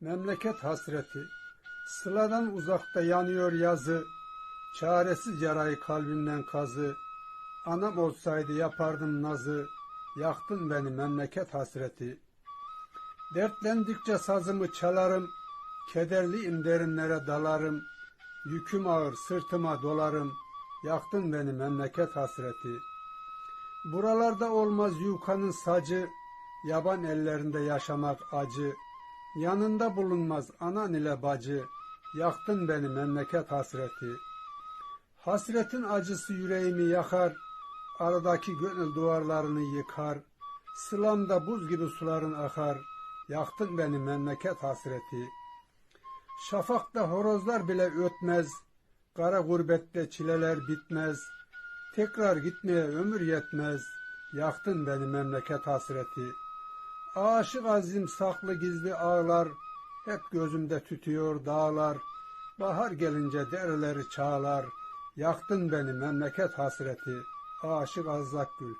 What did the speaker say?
Memleket hasreti, sıladan uzakta yanıyor yazı, çaresiz yarayı kalbimden kazı, anam olsaydı yapardım nazı, yaktın beni memleket hasreti. Dertlendikçe sazımı çalarım, kederliyim derinlere dalarım, yüküm ağır sırtıma dolarım, yaktın beni memleket hasreti. Buralarda olmaz yukanın sacı, yaban ellerinde yaşamak acı, yanında bulunmaz anan ile bacı, yaktın beni memleket hasreti. Hasretin acısı yüreğimi yakar, aradaki gönül duvarlarını yıkar, sılamda buz gibi suların akar, yaktın beni memleket hasreti. Şafakta horozlar bile ötmez, kara gurbette çileler bitmez, tekrar gitmeye ömür yetmez, yaktın beni memleket hasreti. Aşık azim saklı gizli ağlar, hep gözümde tütüyor dağlar, bahar gelince dereleri çağlar, yaktın beni memleket hasreti, aşık azlak gül.